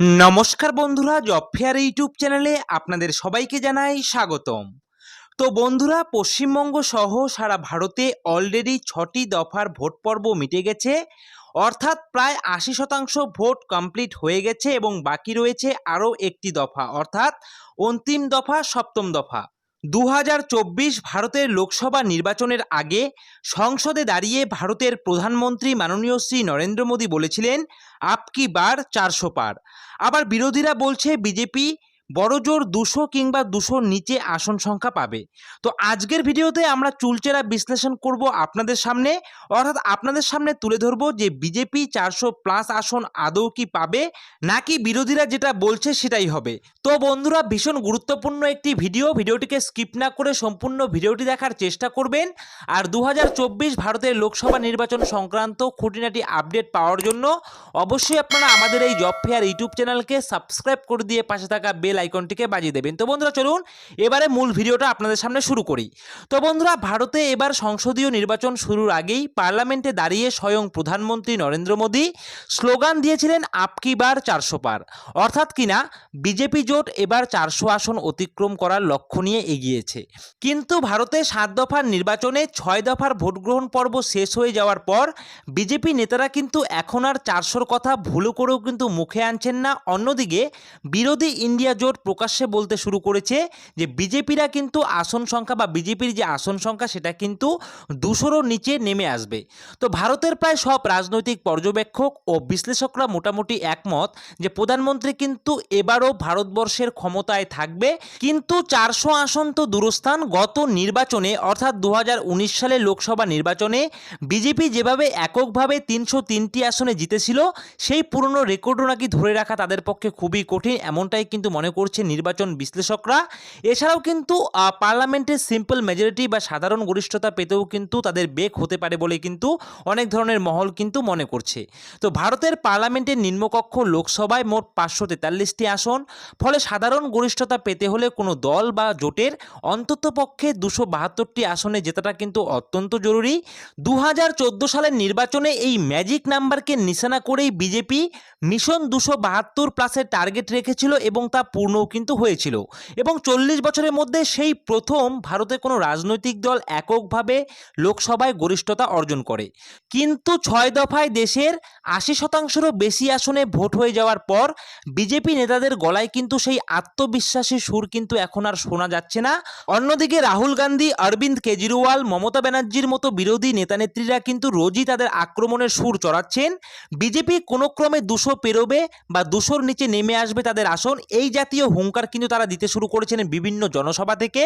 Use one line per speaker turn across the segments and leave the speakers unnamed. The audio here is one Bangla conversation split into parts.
নমস্কার বন্ধুরা জব ফেয়ার ইউটিউব চ্যানেলে আপনাদের সবাইকে জানাই স্বাগতম। তো বন্ধুরা, পশ্চিমবঙ্গ সহ সারা ভারতে অলরেডি ছটি দফার ভোট পর্ব মিটে গেছে। অর্থাৎ প্রায় আশি শতাংশ ভোট কমপ্লিট হয়ে গেছে এবং বাকি রয়েছে আরও একটি দফা, অর্থাৎ অন্তিম দফা, সপ্তম দফা। দু হাজার চব্বিশ ভারতের লোকসভা নির্বাচনের আগে সংসদে দাঁড়িয়ে ভারতের প্রধানমন্ত্রী মাননীয় শ্রী নরেন্দ্র মোদী বলেছিলেন, আপকি বার চারশো পার। আবার বিরোধীরা বলছে, বিজেপি বড়জোর দুশো কিংবা দুশোর নিচে আসন সংখ্যা পাবে। তো আজকের ভিডিওতে আমরা চুলচেরা বিশ্লেষণ করব আপনাদের সামনে। অর্থাৎ আপনাদের সামনে তুলে ধরবো যে বিজেপি চারশো প্লাস আসন আদৌ কি পাবে, নাকি বিরোধীরা যেটা বলছে সেটাই হবে। তো বন্ধুরা, ভীষণ গুরুত্বপূর্ণ একটি ভিডিও। ভিডিওটিকে স্কিপ না করে সম্পূর্ণ ভিডিওটি দেখার চেষ্টা করবেন। আর দু হাজার চব্বিশ ভারতের লোকসভা নির্বাচন সংক্রান্ত খুঁটিনাটি আপডেট পাওয়ার জন্য অবশ্যই আপনারা আমাদের এই জব ফেয়ার ইউটিউব চ্যানেলকে সাবস্ক্রাইব করে দিয়ে পাশে থাকা বেল আইকনটিকে বাজিয়ে দেবেন। তো বন্ধুরা চলুন, এবারে মূল ভিডিওটা আপনাদের সামনে শুরু করি। তো বন্ধুরা, ভারতে এবার সংসদীয় নির্বাচন শুরুর আগেই পার্লামেন্টে দাঁড়িয়ে স্বয়ং প্রধানমন্ত্রী নরেন্দ্র মোদী স্লোগান দিয়েছিলেন আপকি বার চারশো পার। অর্থাৎ কিনা বিজেপি জোট এবার চারশো আসন অতিক্রম করার লক্ষ্য নিয়ে এগিয়েছে। কিন্তু ভারতে সাত দফার নির্বাচনে ছয় দফার ভোটগ্রহণ পর্ব শেষ হয়ে যাওয়ার পর বিজেপি নেতারা কিন্তু এখন আর চারশোর কথা ভুলো করেও কিন্তু মুখে আনছেন না। অন্যদিকে বিরোধী ইন্ডিয়া জোট প্রকাশ্যে বলতে শুরু করেছে যে বিজেপিরা কিন্তু আসন সংখ্যা বা বিজেপির যে আসন সংখ্যা সেটা কিন্তু দুশোরও নিচে নেমে আসবে। তো ভারতের প্রায় সব রাজনৈতিক পর্যবেক্ষক ও বিশ্লেষকরা মোটামুটি একমত যে প্রধানমন্ত্রী কিন্তু এবারও ভারতবর্ষের ক্ষমতায় থাকবে। কিন্তু চারশো আসন তো দূরস্থান গত নির্বাচনে, অর্থাৎ দু হাজার উনিশ সালে লোকসভা নির্বাচনে বিজেপি যেভাবে এককভাবে তিনশো তিনটি আসনে জিতেছিল, সেই পুরনো রেকর্ডও নাকি ধরে রাখা তাদের পক্ষে খুবই কঠিন, এমনটাই কিন্তু মনে করছে নির্বাচন বিশ্লেষকরা। এছাড়াও কিন্তু পার্লামেন্টের সিম্পল মেজরিটি বা সাধারণ গরিষ্ঠতা পেতেও কিন্তু তাদের বেগ হতে পারে বলে কিন্তু অনেক ধরনের মহল কিন্তু মনে করছে। তো ভারতের পার্লামেন্টের নিম্নকক্ষ লোকসভায় মোট পাঁচশো তেতাল্লিশটি আসন, ফলে সাধারণ গরিষ্ঠতা পেতে হলে কোনো দল বা জোটের অন্ততপক্ষে দুশো বাহাত্তরটি আসনে জেতাটা কিন্তু অত্যন্ত জরুরি। দু হাজার চোদ্দ সালের নির্বাচনে এই ম্যাজিক নাম্বারকে নিশানা করেই বিজেপি মিশন দুশো বাহাত্তর প্লাসের টার্গেট রেখেছিল এবং তা পূর্ণও কিন্তু হয়েছিল। এবং চল্লিশ বছরের মধ্যে সেই প্রথম ভারতে কোনো রাজনৈতিক দল এককভাবে লোকসভায় গরিষ্ঠতা অর্জন করে। কিন্তু ছয় দফায় দেশের আশি শতাংশেরও বেশি আসনে ভোট হয়ে যাওয়ার পর বিজেপি নেতাদের গলায় কিন্তু সেই আত্মবিশ্বাসী সুর কিন্তু এখন আর শোনা যাচ্ছে না। অন্যদিকে রাহুল গান্ধী, অরবিন্দ কেজরিওয়াল, মমতা ব্যানার্জির মতো বিরোধী নেতানেত্রীরা কিন্তু রোজই তাদের আক্রমণের সুর চড়াচ্ছেন। বিজেপি কোনো ক্রমে দুশো পেরোবে বা দুশোর নিচে নেমে আসবে তাদের আসন। এই জাতীয় হুঙ্কার কিন্তু তারা দিতে শুরু করেছেন বিভিন্ন জনসভা থেকে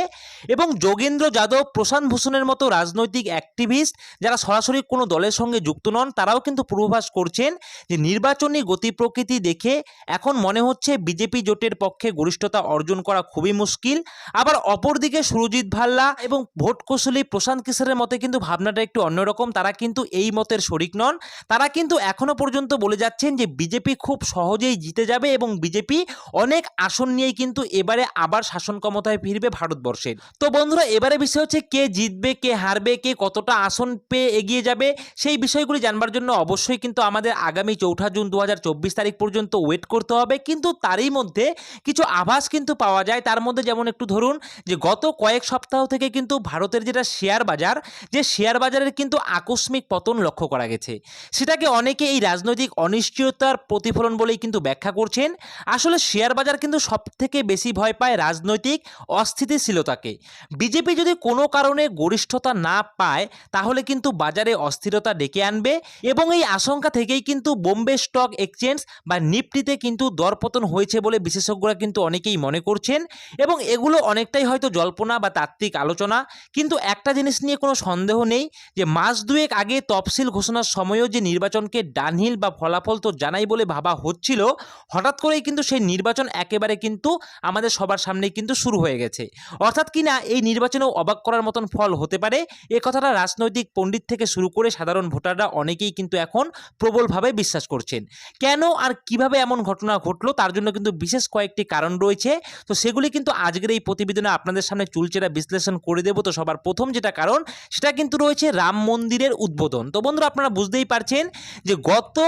এবং যোগেন্দ্র যাদব, প্রশান্ত ভূষণের মতো রাজনৈতিক অ্যাক্টিভিস্ট যারা সরাসরি কোনো দলের সঙ্গে যুক্ত নন, তারাও কিন্তু পূর্বাভাস করছেন যে নির্বাচনী গতি প্রকৃতি দেখে এখন মনে হচ্ছে বিজেপি জোটের পক্ষে গরিষ্ঠতা অর্জন করা খুবই মুশকিল। আবার অপরদিকে সুরজিৎ ভাল্লা এবং ভোট কৌশলী প্রশান্ত কিশোরের মতে কিন্তু ভাবনাটা একটু অন্যরকম। তারা কিন্তু এই মতের শরিক নন। তারা কিন্তু এখনও পর্যন্ত বলে যাচ্ছেন যে বিজেপি খুব সহজেই জিতে যাবে এবং বিজেপি অনেক আসন নিয়েই কিন্তু এবারে আবার শাসন ক্ষমতায় ফিরবে ভারতবর্ষের। তো বন্ধুরা, এবারে বিষয় হচ্ছে কে জিতবে, কে হারবে, কে কতটা আসন পেয়ে এগিয়ে যাবে, সেই বিষয়গুলি জানবার জন্য অবশ্যই কিন্তু আমাদের আগামী চৌঠা জুন দু হাজার চব্বিশ তারিখ পর্যন্ত ওয়েট করতে হবে। কিন্তু তারই মধ্যে কিছু আভাস কিন্তু পাওয়া যায়। তার মধ্যে যেমন একটু ধরুন যে, গত কয়েক সপ্তাহ থেকে কিন্তু ভারতের যেটা শেয়ার বাজার, যে শেয়ার বাজারের কিন্তু আকস্মিক পতন লক্ষ্য করা গেছে। সেটাকে অনেকে এই রাজনৈতিক অনিশ্চয়তার প্রতিফলন বলেই কিন্তু ব্যাখ্যা করছেন। আসলে শেয়ার বাজার কিন্তু সব থেকে বেশি ভয় পায় রাজনৈতিক অস্থিতিশীলতাকে। বিজেপি যদি কোনো কারণে গরিষ্ঠতা না পায়, তাহলে কিন্তু বাজারে অস্থিরতা ডেকে আনবে এবং এই আশঙ্কা থেকেই কিন্তু বোম্বে স্টক এক্সচেঞ্জ বা নিফটিতে কিন্তু দরপতন হয়েছে বলে বিশেষজ্ঞরা কিন্তু অনেকেই মনে করছেন এবং এগুলো অনেকটাই হয়তো জল্পনা বা তাত্ত্বিক আলোচনা। কিন্তু একটা জিনিস নিয়ে কোনো সন্দেহ নেই যে মাস দুয়েক আগে তফসিল ঘোষণার সময়ও যে নির্বাচনকে ডানহিল বা ফলাফল তো জানাই বলে ভাবা হচ্ছিল, হঠাৎ করেই কিন্তু সেই নির্বাচন একেবারে কিন্তু আমাদের সবার সামনেই কিন্তু শুরু হয়ে গেছে। অর্থাৎ কিনা এই নির্বাচনেও অবাক করার মতন ফল হতে পারে, এ কথাটা রাজনৈতিক পণ্ডিত থেকে শুরু করে সাধারণ ভোটাররা অনেকেই কিন্তু এখন প্রবলভাবে বিশ্বাস করছেন। কেন আর কীভাবে এমন ঘটনা ঘটলো তার জন্য কিন্তু বিশেষ কয়েকটি কারণ রয়েছে। তো সেগুলি কিন্তু আজকের এই প্রতিবেদনে আপনাদের সামনে চুলচেরা বিশ্লেষণ করে দেবো। তো সবার প্রথম যেটা কারণ, সেটা কিন্তু রয়েছে রাম মন্দিরের উদ্বোধন। তো বন্ধুরা আপনারা বুঝতেই পারছেন যে গত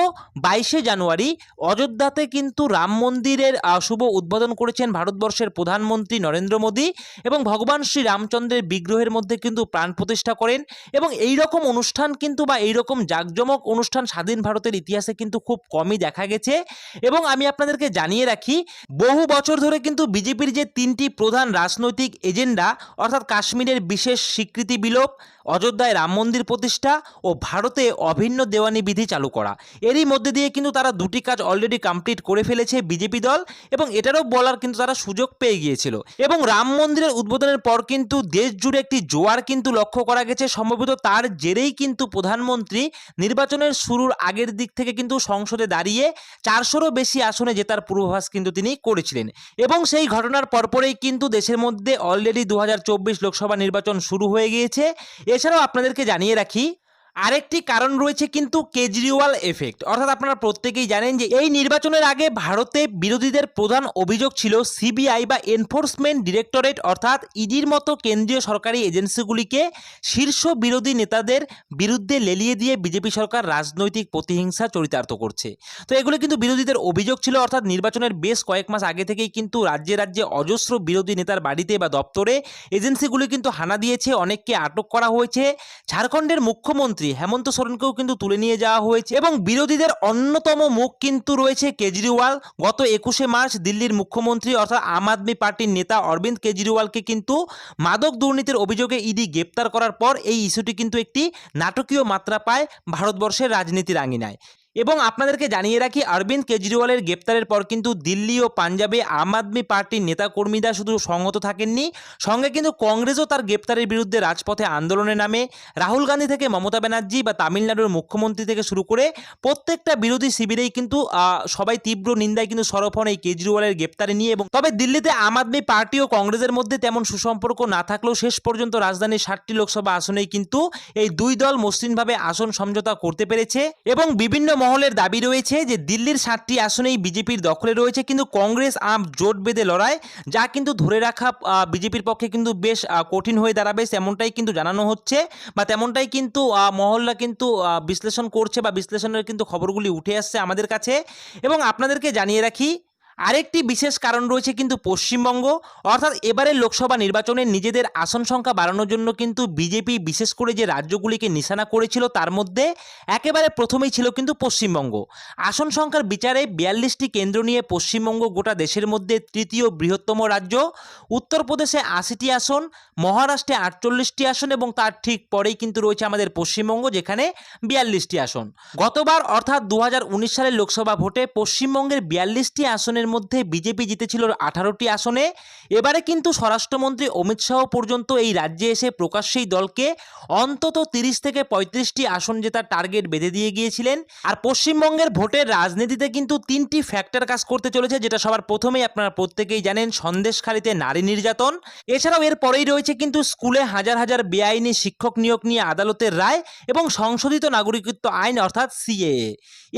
বাইশে জানুয়ারি অযোধ্যাতে কিন্তু রাম মন্দিরের শুভ উদ্বোধন করেছেন ভারতবর্ষের প্রধানমন্ত্রী নরেন্দ্র মোদী এবং ভগবান শ্রী রামচন্দ্রের বিগ্রহের মধ্যে কিন্তু প্রাণ প্রতিষ্ঠা করেন এবং এই রকম অনুষ্ঠান কিন্তু বা এই রকম জাঁকজমক অনুষ্ঠান স্বাধীন ভারতের ইতিহাসে কিন্তু খুব কমই দেখা গেছে। এবং আমি আপনাদেরকে জানিয়ে রাখি, বহু বছর ধরে কিন্তু বিজেপির যে তিনটি প্রধান রাজনৈতিক এজেন্ডা, অর্থাৎ কাশ্মীরের বিশেষ স্বীকৃতি বিলোপ অযোধ্যায় রাম মন্দির প্রতিষ্ঠা ও ভারতে অভিন্ন দেওয়ানি বিধি চালু করা। এরই মধ্যে দিয়ে কিন্তু তারা দুটি কাজ অলরেডি কমপ্লিট করে ফেলেছে বিজেপি দল এবং এটারও বলার কিন্তু তারা সুযোগ পেয়ে গিয়েছিল। এবং রাম মন্দিরের উদ্বোধনের পর কিন্তু দেশ জুড়ে একটি জোয়ার কিন্তু লক্ষ্য করা গেছে। সম্ভবত তার জেরেই কিন্তু প্রধানমন্ত্রী নির্বাচনের শুরুর আগের দিক থেকে কিন্তু সংসদে দাঁড়িয়ে চারশোরও বেশি আসনে জেতার পূর্বাভাস কিন্তু তিনি করেছিলেন। এবং সেই ঘটনার পরপরেই কিন্তু দেশের মধ্যে অলরেডি দু হাজার চব্বিশ লোকসভা নির্বাচন শুরু হয়ে গিয়েছে। এছাড়াও আপনাদেরকে জানিয়ে রাখি আরেকটি কারণ রয়েছে কিন্তু কেজরিওয়াল এফেক্ট অর্থাৎ আপনারা প্রত্যেকেই জানেন যে এই নির্বাচনের আগে ভারতে বিরোধীদের প্রধান অভিযোগ ছিল সিবিআই বা এনফোর্সমেন্ট ডিরেক্টরেট অর্থাৎ ইডির মতো কেন্দ্রীয় সরকারি এজেন্সিগুলিকে শীর্ষ বিরোধী নেতাদের বিরুদ্ধে লেলিয়ে দিয়ে বিজেপি সরকার রাজনৈতিক প্রতিহিংসা চরিতার্থ করছে। তো এগুলো কিন্তু বিরোধীদের অভিযোগ ছিল, অর্থাৎ নির্বাচনের বেশ কয়েক মাস আগে থেকেই কিন্তু রাজ্যে রাজ্যে অজস্র বিরোধী নেতার বাড়িতে বা দপ্তরে এজেন্সিগুলি কিন্তু হানা দিয়েছে, অনেককে আটক করা হয়েছে। ঝাড়খণ্ডের মুখ্যমন্ত্রী হেমন্ত সোরেনকেও কিন্তু তুলে নিয়ে যাওয়া হয়েছে এবং বিরোধীদের অন্যতম মুখ কিন্তু রয়েছে কেজরিওয়াল। গত একুশে মার্চ দিল্লির মুখ্যমন্ত্রী অর্থাৎ আম আদমি পার্টির নেতা অরবিন্দ কেজরিওয়ালকে কিন্তু মাদক দুর্নীতির অভিযোগে ইডি গ্রেপ্তার করার পর এই ইস্যুটি কিন্তু একটি নাটকীয় মাত্রা পায় ভারতবর্ষের রাজনীতির আঙিনায়। এবং আপনাদেরকে জানিয়ে রাখি, অরবিন্দ কেজরিওয়ালের গ্রেপ্তারের পর কিন্তু দিল্লি ও পাঞ্জাবে আম আদমি পার্টির নেতাকর্মীরা শুধু সংহত থাকেননি, সঙ্গে কিন্তু কংগ্রেসও তার গ্রেপ্তারের বিরুদ্ধে রাজপথে আন্দোলনে নামে। রাহুল গান্ধী থেকে মমতা ব্যানার্জি বা তামিলনাড়ুর মুখ্যমন্ত্রী থেকে শুরু করে প্রত্যেকটা বিরোধী শিবিরেই কিন্তু সবাই তীব্র নিন্দায় কিন্তু সরব হন এই কেজরিওয়ালের গ্রেপ্তারে নিয়ে এবং তবে দিল্লিতে আম আদমি পার্টি ও কংগ্রেসের মধ্যে তেমন সুসম্পর্ক না থাকলেও শেষ পর্যন্ত রাজধানীর ষাটটি লোকসভা আসনেই কিন্তু এই দুই দল মসৃণভাবে আসন সমঝোতা করতে পেরেছে এবং বিভিন্ন মহলের দাবি রয়েছে যে দিল্লির সাতটি আসনেই বিজেপির দখলে রয়েছে, কিন্তু কংগ্রেস আম জোট বেঁধে লড়াই, যা কিন্তু ধরে রাখা বিজেপির পক্ষে কিন্তু বেশ কঠিন হয়ে দাঁড়াবে তেমনটাই কিন্তু জানানো হচ্ছে বা তেমনটাই কিন্তু মহলরা কিন্তু বিশ্লেষণ করছে বা বিশ্লেষণের কিন্তু খবরগুলি উঠে আসছে আমাদের কাছে। এবং আপনাদেরকে জানিয়ে রাখি আরেকটি বিশেষ কারণ রয়েছে কিন্তু পশ্চিমবঙ্গ। অর্থাৎ এবারের লোকসভা নির্বাচনে নিজেদের আসন সংখ্যা বাড়ানোর জন্য কিন্তু বিজেপি বিশেষ করে যে রাজ্যগুলিকে নিশানা করেছিল তার মধ্যে একেবারে প্রথমেই ছিল কিন্তু পশ্চিমবঙ্গ। আসন সংখ্যার বিচারে বিয়াল্লিশটি কেন্দ্র নিয়ে পশ্চিমবঙ্গ গোটা দেশের মধ্যে তৃতীয় বৃহত্তম রাজ্য। উত্তরপ্রদেশে আশিটি আসন, মহারাষ্ট্রে আটচল্লিশটি আসন এবং তার ঠিক পরেই কিন্তু রয়েছে আমাদের পশ্চিমবঙ্গ যেখানে বিয়াল্লিশটি আসন। গতবার অর্থাৎ দু হাজার উনিশ সালের লোকসভা ভোটে পশ্চিমবঙ্গের বিয়াল্লিশটি আসনের মধ্যে বিজেপি জিতেছিল আঠারোটি আসনে। এবারে কিন্তু স্বরাষ্ট্রমন্ত্রী অমিত শাহ পর্যন্ত এই রাজ্যে এসে প্রকাশ্যেই দলকে অন্তত তিরিশ থেকে পঁয়ত্রিশটি আসন জেতার টার্গেট বেঁধে দিয়ে গিয়েছিলেন। আর পশ্চিমবঙ্গের ভোটের রাজনীতিতে কিন্তু তিনটি ফ্যাক্টর কাজ করতে চলেছে, যেটা সবার প্রথমেই আপনারা প্রত্যেকেই জানেন, সন্দেশখালিতে নারী নির্যাতন। এছাড়াও এর পরেই রয়েছে কিন্তু স্কুলে হাজার হাজার বেআইনি শিক্ষক নিয়োগ নিয়ে আদালতের রায় এবং সংশোধিত নাগরিকত্ব আইন, অর্থাৎ সিএএ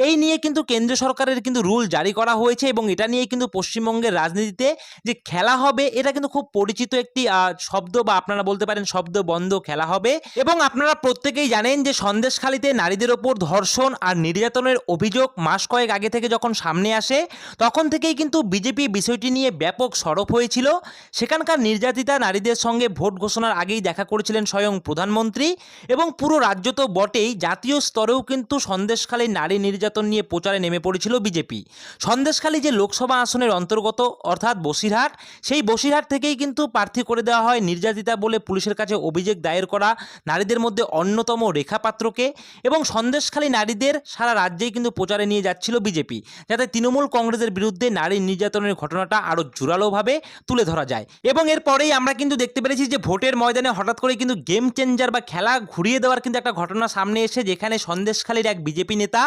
এই নিয়ে কিন্তু কেন্দ্র সরকারের কিন্তু রুল জারি করা হয়েছে এবং এটা নিয়ে কিন্তু পশ্চিমবঙ্গের রাজনীতিতে যে খেলা হবে, এটা কিন্তু খুব পরিচিত একটি শব্দ বা আপনারা বলতে পারেন শব্দ বন্ধ খেলা হবে। এবং আপনারা প্রত্যেকেই জানেন যে সন্দেশখালিতে নারীদের ওপর ধর্ষণ আর নির্যাতনের অভিযোগ মাস কয়েক আগে থেকে যখন সামনে আসে, তখন থেকেই কিন্তু বিজেপি বিষয়টি নিয়ে ব্যাপক সরব হয়েছিল। সেখানকার নির্যাতিতা নারীদের সঙ্গে ভোট ঘোষণার আগেই দেখা করেছিলেন স্বয়ং প্রধানমন্ত্রী। এবং পুরো রাজ্য তো বটেই, জাতীয় স্তরেও কিন্তু সন্দেশখালী নারী নির্যাতন নিয়ে প্রচারে নেমে পড়েছিল বিজেপি। সন্দেশখালী যে লোকসভা আসনের অন্তর্গত, অর্থাৎ বসিরহাট। সেই বসিরহাট থেকেই কিন্তু প্রার্থী করে দেওয়া হয় নির্যাতিতা বলে পুলিশের কাছে অভিযোগ দায়ের করা নারীদের মধ্যে অন্যতম রেখা পাত্রকে এবং সন্দেশখালী নারীদের সারা রাজ্যেই কিন্তু প্রচারে নিয়ে যাচ্ছিল বিজেপি, যাতে তৃণমূল কংগ্রেসের বিরুদ্ধে নারী নির্যাতনের ঘটনাটা আরও জোরালোভাবে তুলে ধরা যায়। এবং এরপরেই আমরা কিন্তু দেখতে পেরেছি যে ভোটের ময়দানে হঠাৎ করে কিন্তু গেম চেঞ্জার বা খেলা ঘুরিয়ে দেওয়ার কিন্তু একটা ঘটনা সামনে এসে, যেখানে সন্দেশখালীর এক বিজেপি নেতা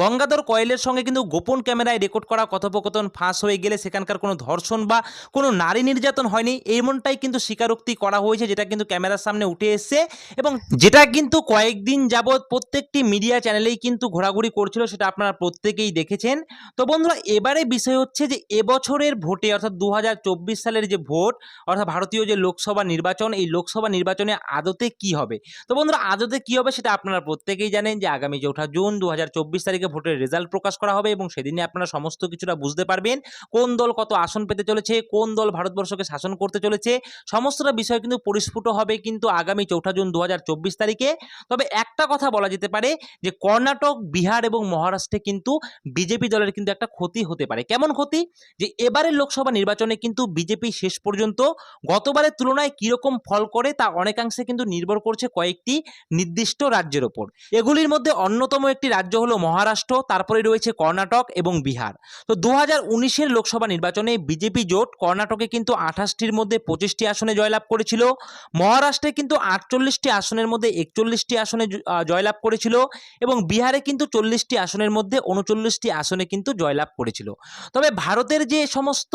গঙ্গাধর কয়েলের সঙ্গে কিন্তু গোপন ক্যামেরায় রেকর্ড করা কথোপকথন ফাঁস হয়ে গেলে সেখানকার কোনো ধর্ষণ বা কোনো নারী নির্যাতন হয়নি। এমনটাই কিন্তু স্বীকারোক্তি করা হয়েছে, যেটা কিন্তু ক্যামেরার সামনে উঠে এসছে এবং যেটা কিন্তু কয়েকদিন যাবৎ প্রত্যেকটি মিডিয়া চ্যানেলেই কিন্তু ঘোরাঘুরি করছিল, সেটা আপনারা প্রত্যেকেই দেখেছেন। তো বন্ধুরা, এবারে বিষয় হচ্ছে যে এবছরের ভোটে, অর্থাৎ দু হাজার চব্বিশ সালের যে ভোট, অর্থাৎ ভারতীয় যে লোকসভা নির্বাচন, এই লোকসভা নির্বাচনে আদতে কি হবে? তো বন্ধুরা, আদতে কি হবে সেটা আপনারা প্রত্যেকেই জানেন যে আগামী চৌঠা জুন দু হাজার চব্বিশ তারিখে ভোটের রেজাল্ট প্রকাশ করা হবে এবং সেদিনে আপনারা সমস্ত কিছুটা বুঝতে পারবেন। কোন দল কত আসন পেতে চলেছে, কোন দল ভারতবর্ষকে শাসন করতে চলেছে, সমস্তটা বিষয় কিন্তু পরিস্ফুট হবে কিন্তু আগামী চৌঠা জুন দু তারিখে। তবে একটা কথা বলা যেতে পারে যে কর্ণাটক, বিহার এবং মহারাষ্ট্রে কিন্তু বিজেপি দলের কিন্তু একটা ক্ষতি হতে পারে। কেমন ক্ষতি? যে এবারের লোকসভা নির্বাচনে কিন্তু বিজেপি শেষ পর্যন্ত গতবারের তুলনায় কীরকম ফল করে তা অনেকাংশে কিন্তু নির্ভর করছে কয়েকটি নির্দিষ্ট রাজ্যের ওপর। এগুলির মধ্যে অন্যতম একটি রাজ্য হলো মহারাষ্ট্র, তারপরে রয়েছে কর্ণাটক এবং বিহার। তো দু হাজার উনিশের লোকসভা নির্বাচনে বিজেপি জোট কর্ণাটকে কিন্তু আঠাশটির মধ্যে পঁচিশটি আসনে জয়লাভ করেছিল। মহারাষ্ট্রে কিন্তু আটচল্লিশটি আসনের মধ্যে একচল্লিশটি আসনে জয়লাভ করেছিল এবং বিহারে কিন্তু চল্লিশটি আসনের মধ্যে উনচল্লিশটি আসনে কিন্তু জয়লাভ করেছিল। তবে ভারতের যে সমস্ত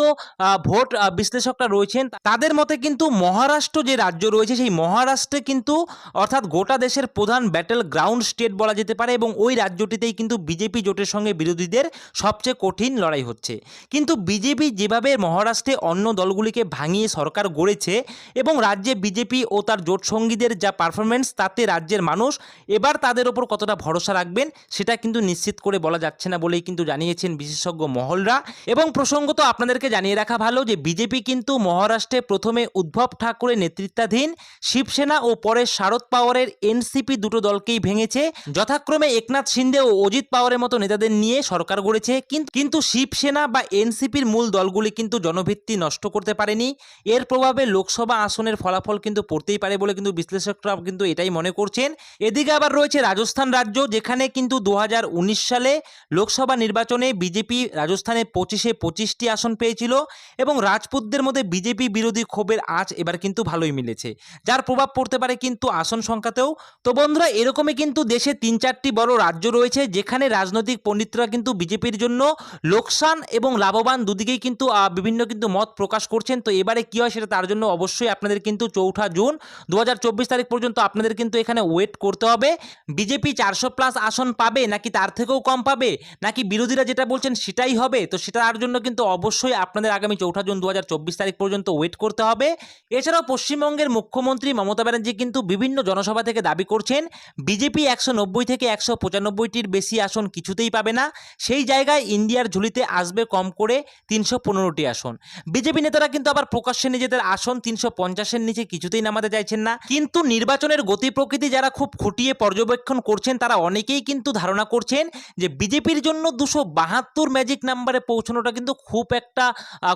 ভোট বিশ্লেষকরা রয়েছেন, তাদের মতে কিন্তু মহারাষ্ট্র যে রাজ্য রয়েছে, সেই মহারাষ্ট্রে কিন্তু অর্থাৎ গোটা দেশের প্রধান ব্যাটেল গ্রাউন্ড স্টেট বলা যেতে পারে এবং ওই রাজ্যটিতেই কিন্তু বিজেপি জোটের সঙ্গে বিরোধীদের সবচেয়ে কঠিন লড়াই হচ্ছে। কিন্তু বিজেপি যেভাবে মহারাষ্ট্রে অন্য দলগুলিকে ভাঙিয়ে সরকার গড়েছে এবং রাজ্যে বিজেপি ও তার জোট সঙ্গীদের যা পারফরমেন্স তাতে রাজ্যের মানুষ এবার তাদের ওপর কতটা ভরসা রাখবেন, সেটা কিন্তু নিশ্চিত করে বলা যাচ্ছে না বলেই কিন্তু জানিয়েছেন বিশেষজ্ঞ মহলরা। এবং প্রসঙ্গত আপনাদেরকে জানিয়ে রাখা ভালো যে বিজেপি কিন্তু মহারাষ্ট্রে প্রথমে উদ্ভব ঠাকুরের নেতৃত্বাধীন শিবসেনা ও পরে শারদ পাওয়ারের এনসিপি দুটো দলকেই ভেঙেছে। যথাক্রমে একনাথ শিন্দে ও অজিত পাওয়ারের মতো নেতাদের নিয়ে সরকার গড়েছে, কিন- কিন্তু শিবসেনা বা এনসিপির মূল দলগুলি কিন্তু জনভিত্তি নষ্ট করতে পারেনি। এর প্রভাবে লোকসভা আসনের ফলাফল কিন্তু পড়তেই পারে বলে কিন্তু বিশ্লেষকরা কিন্তু এটাই মনে করছেন। এদিকে আবার রয়েছে রাজস্থান রাজ্য, যেখানে কিন্তু দু হাজার উনিশ সালে লোকসভা নির্বাচনে বিজেপি রাজস্থানে পঁচিশে পঁচিশটি আসন পেয়েছিল এবং রাজপুতদের মধ্যে বিজেপি বিরোধী ক্ষোভের আঁচ এবার কিন্তু ভালোই মিলেছে। যার প্রভাব পড়তে পারে কিন্তু আসন সংখ্যাতেও। তো বন্ধুরা, এরকমই কিন্তু দেশে তিন চারটি বড় রাজ্য রয়েছে, যেখানে রাজনৈতিক পণ্ডিতরা কিন্তু বিজেপির জন্য লোকসান এবং লাভবান দুদিকেই কিন্তু বিভিন্ন কিন্তু মত প্রকাশ করছেন। তো এবারে কি হয় সেটা তার জন্য অবশ্যই আপনাদের কিন্তু চৌঠা জুন দু হাজার চব্বিশ তারিখ পর্যন্ত আপনাদের কিন্তু এখানে ওয়েট করতে হবে। বিজেপি চারশো প্লাস আসন পাবে, নাকি তার থেকেও কম পাবে, নাকি বিরোধীরা যেটা বলছেন সেটাই হবে? তো সেটার জন্য কিন্তু অবশ্যই আপনাদের আগামী চৌঠা জুন দু হাজার চব্বিশ তারিখ পর্যন্ত ওয়েট করতে হবে। এছাড়াও পশ্চিমবঙ্গের মুখ্যমন্ত্রী মমতা ব্যানার্জি কিন্তু বিভিন্ন জনসভা থেকে দাবি করছেন, বিজেপি একশো নব্বই থেকে একশো পঁচানব্বইটির বেশি আসন কিছুতেই পাবে না। সেই জায়গায় ইন্ডিয়ার ঝুলিতে আসবে কম করে তিনশো পনেরোটি আসন। বিজেপি নেতারা কিন্তু আবার প্রকাশ্যে নিজেদের আসন তিনশো পঞ্চাশের নিচে কিছুতেই নামাতে চাইছেন না। কিন্তু নির্বাচনের গতি প্রকৃতি যারা খুব খুঁটিয়ে পর্যবেক্ষণ করছেন, তারা অনেকেই কিন্তু ধারণা করছেন যে বিজেপির জন্য দুশো বাহাত্তর ম্যাজিক নাম্বারে পৌঁছানোটা কিন্তু খুব একটা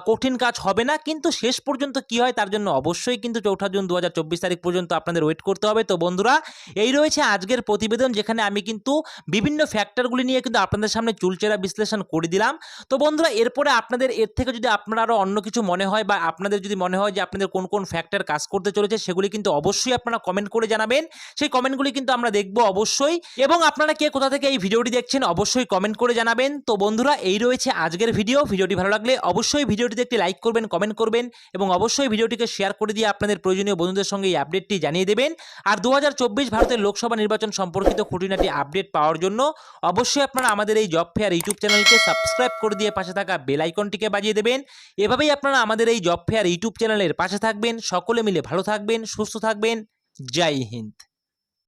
কঠিন কাজ হবে না। কিন্তু শেষ পর্যন্ত কি হয় তার জন্য অবশ্যই কিন্তু চৌঠা জুন দু হাজার চব্বিশ তারিখ পর্যন্ত আপনাদের ওয়েট করতে হবে। তো বন্ধুরা, এই রয়েছে আজকের প্রতিবেদন যেখানে আমি কিন্তু বিভিন্ন ফ্যাক্টরগুলি নিয়ে কিন্তু আপনাদের সামনে চুলচেরা বিশ্লেষণ করে দিলাম। তো বন্ধুরা এরপরে আপনাদের, এর থেকে যদি আপনারা আরও অন্য কিছু মনে হয় বা আপনাদের যদি মনে হয় যে আপনাদের কোন কোন ফ্যাক্টর কাজ করতে চলেছে, সেগুলি কিন্তু অবশ্যই আপনারা কমেন্ট করে জানাবেন। সেই কমেন্টগুলি কিন্তু আমরা দেখব অবশ্যই। এবং আপনারা কে কোথা থেকে এই ভিডিওটি দেখছেন, অবশ্যই কমেন্ট করে জানাবেন। তো বন্ধুরা, এই রয়েছে আজকের ভিডিও ভিডিওটি ভালো লাগলে অবশ্যই ভিডিওটিতে একটি লাইক করবেন কমেন্ট করবেন এবং অবশ্যই ভিডিওটিকে শেয়ার করে দিয়ে আপনাদের প্রয়োজনীয় বন্ধুদের সঙ্গে এই আপডেটটি জানিয়ে দেবেন। আর দু হাজার চব্বিশ ভারতের লোকসভা নির্বাচন সম্পর্কিত খুঁটিনাটি আপডেট পাওয়ার জন্য অবশ্যই আপনারা আমাদের এই জব ফেয়ার ইউটিউব চ্যানেলকে সাবস্ক্রাইব করে দিয়ে পাশে থাকা বেল আইকনটিকে বাজিয়ে দেবেন। এভাবেই আপনারা আমাদের এই জব ফেয়ার ইউটিউব চ্যানেলের পাশে থাকবেন। সকলে মিলে ভালো থাকবেন, সুস্থ থাকবেন। জয় হিন্দ।